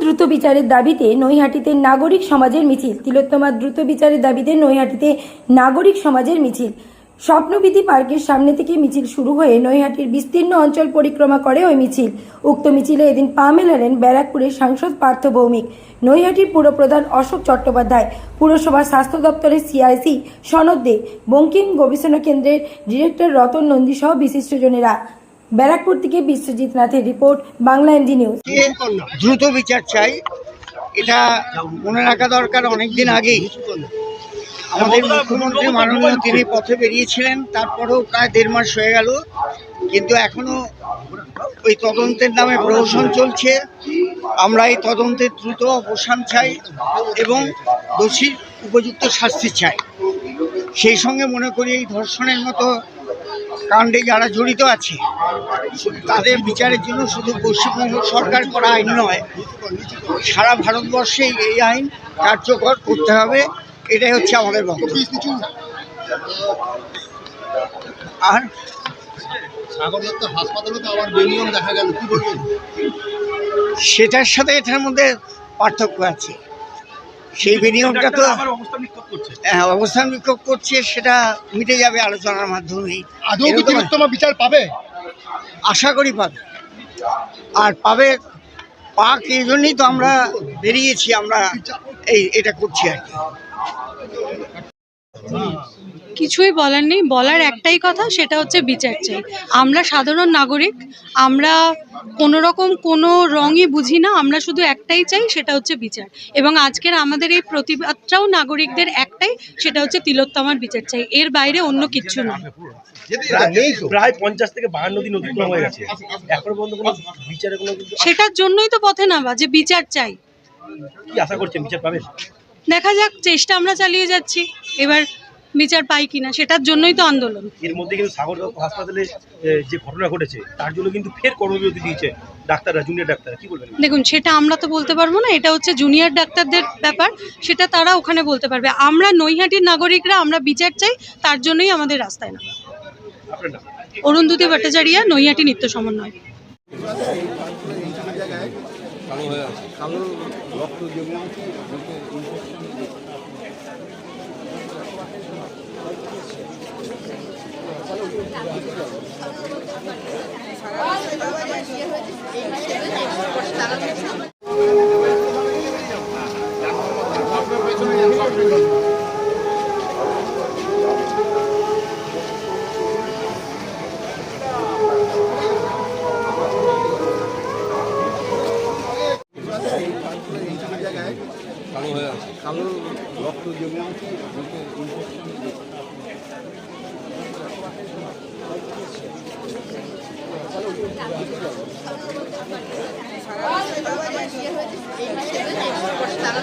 দ্রুত বিচারের দাবিতে নৈহাটিতে নাগরিক সমাজের মিছিল। তিলোত্তমার দ্রুত বিচারের দাবিতে নৈহাটিতে নাগরিক সমাজের মিছিল। স্বপ্নবিধি পার্কের সামনে থেকে মিছিল শুরু হয়ে নৈহাটির বিস্তীর্ণ অঞ্চল পরিক্রমা করে ওই মিছিল। উক্ত মিছিলে এদিন পা মেলালেন ব্যারাকপুরের সাংসদ পার্থ ভৌমিক। নৈহাটির পুরপ্রধান অশোক চট্টোপাধ্যায় পুরসভার স্বাস্থ্য দপ্তরের সিআইসি সনদ দে, বঙ্কিম গবেষণা কেন্দ্রের ডিরেক্টর রতন নন্দী সহ বিশিষ্টজনেরা। ব্যারাকপুর থেকে বিশ্বজিৎ নাথের রিপোর্ট, বাংলা এমজি নিউজ। দ্রুত বিচার চাই। এটা মনে রাখা দরকার, অনেকদিন আগেই। আমাদের মুখ্যমন্ত্রী মাননীয়, তিনি পথে বেরিয়েছিলেন, তারপরেও প্রায় দেড় মাস হয়ে গেল। কিন্তু এখনও ওই তদন্তের নামে প্রহসন চলছে। আমরা এই তদন্তের দ্রুত অবসান চাই এবং দোষীর উপযুক্ত শাস্তি চাই। সেই সঙ্গে মনে করি এই ধর্ষণের মতো কাণ্ডে যারা জড়িত আছে তাদের বিচারের জন্য শুধু পশ্চিমবঙ্গ সরকার করা আইন নয় সারা ভারতবর্ষে এই আইন কার্যকর করতে হবে এটাই হচ্ছে আমাদের বক্তব্য। আর সাগর দত্ত হাসপাতালে তো আবার বেনিয়ম দেখা গেল কি বলবেন? সেটার সাথে এটার মধ্যে পার্থক্য আছে। সেই বিনিয়োগটা তো হ্যাঁ, অবস্থান বিক্ষোভ করছে সেটা মিটে যাবে আলোচনার মাধ্যমেই। আদৌ কি এরকম বিচার পাবে? আশা করি পাবে। আর পাবে পাক এই জন্যই তো আমরা বেরিয়েছি, আমরা এই, এটা করছি আর কি। কিছুই বলার নেই। বলার একটাই কথা সেটা হচ্ছে বিচার চাই। আমরা সাধারণ নাগরিক আমরা কোনো রকম কোনো রঙই বুঝি না আমরা শুধু একটাই চাই সেটা হচ্ছে বিচার। এবং আজকের আমাদের এই প্রতিবাদটাও নাগরিকদের একটাই সেটা হচ্ছে তিলোত্তমার বিচার চাই। এর বাইরে অন্য কিচ্ছু নয় প্রায় পঞ্চাশ থেকে বাহান্ন দিন অতিক্রম হয়ে গেছে। এখনও পর্যন্ত কোনো বিচারে কোনো সেটার জন্যই তো পথে নামা যে বিচার চাই। কি আশা করছেন? বিচার পাবেন? দেখা যাক চেষ্টা আমরা চালিয়ে যাচ্ছি। এবার বিচার পাই কিনা সেটার জন্যই তো আন্দোলন। এর মধ্যে কিন্তু সাগর হাসপাতালে যে ঘটনা ঘটেছে তার জন্য কিন্তু ফের কর্মবিরতি দিয়েছে ডাক্তাররা জুনিয়র ডাক্তাররা। কি বলবেন? দেখুন সেটা আমরা তো বলতে পারব না এটা হচ্ছে জুনিয়র ডাক্তারদের ব্যাপার সেটা তারা ওখানে বলতে পারবে। আমরা নৈহাটির নাগরিকরা আমরা বিচার চাই তার জন্যই আমাদের রাস্তায় নামা। নাম? অরুন্ধতী ভট্টাচারিয়া নৈহাটি নিত্য সমন্বয়। কালো রক্ত জমে আছে। তারা